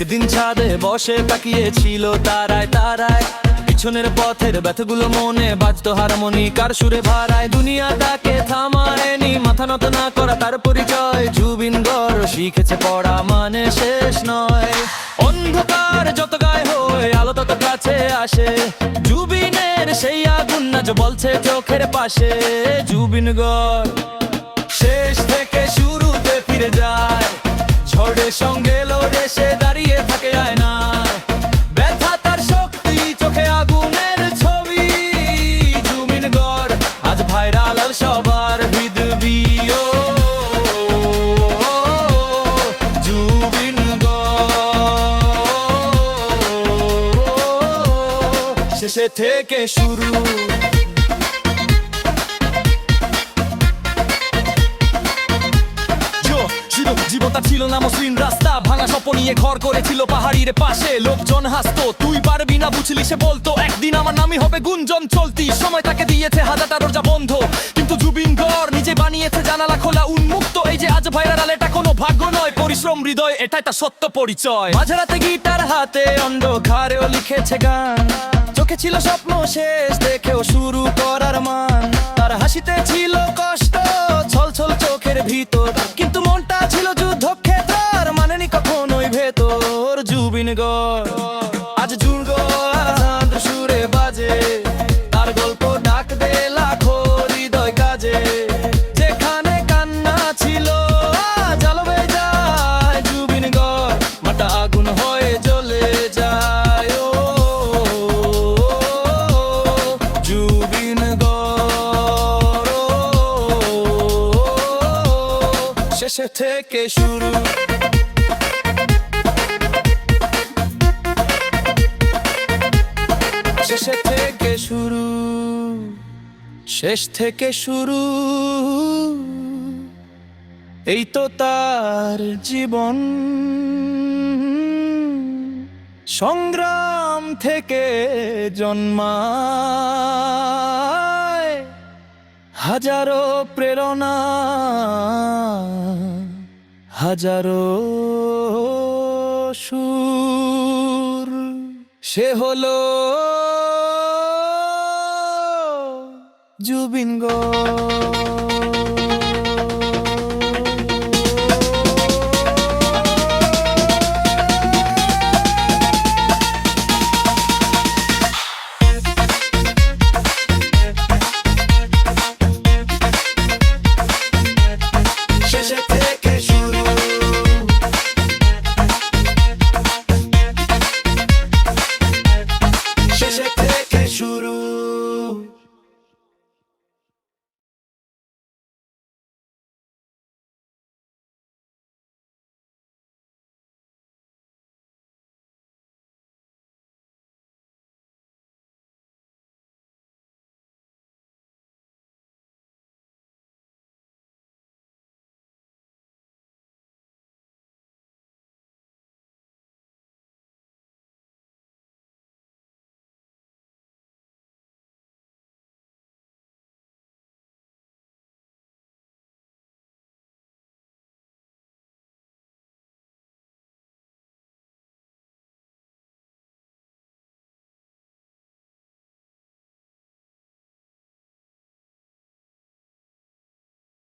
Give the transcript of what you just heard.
একদিন ছাদে বসে তাকিয়েছিল তারায় তারায়। পিছনের পথের ব্যথাগুলো মনে বাজতো হারমোনিকার সুরে ভাড়ায় দুনিয়া তাকে থামায়নি, মাথা নত না করা তার পরিচয়। জুবিন গর শিখেছে পড়া মানে শেষ নয়। অন্ধকার যত গায়ে হয়ে আলো তত কাছে আসে। জুবিনের সেই আগুন না যে বলছে চোখের পাশে। জুবিন গর শেষ থেকে শুরুতে ফিরে যায়। ঝড়ের সঙ্গে লড়ে সে শেষে থেকে শুরু। ছিল না মসৃণ রাস্তা। ভাঙা স্বপ্ন নিয়ে ঘর করেছিল পাহাড়ির পাশে। লোকজন হাসতো, তুই পারবি না বুঝলি সে বলতো, একদিন আমার নামই হবে গুঞ্জন চলতি। সময় তাকে দিয়েছে হাজারটা দরজা বন্ধ। কিন্তু জুবিন গড় নিজে বানিয়েছে জানালা খোলা, উন্মুক্ত। এই যে আজ ভাইরাল, এটা কোনো ভাগ্য নয়। পরিশ্রম, হৃদয়, এটাই তার সত্য পরিচয়। মাঝরাতে গিটার হাতে অন্ধকারেও লিখেছে গান। চোখে ছিল স্বপ্ন শেষ, দেখেও শুরু করার মান। তার হাসিতে ছিল কষ্ট ছল ছল চোখের ভিতর। কিন্তু মনটা ছিল যুদ্ধক্ষেত্র মানেনি কখনোই ভেতর। জুবিন গড়, আজ জুড় শেষে থেকে শুরু। শেষে থেকে শুরু। শেষ থেকে শুরু। এই তো তার জীবন। সংগ্রাম থেকে জন্মায় হাজারো প্রেরণা হাজারো সুর। সে হলো জুবিন গো।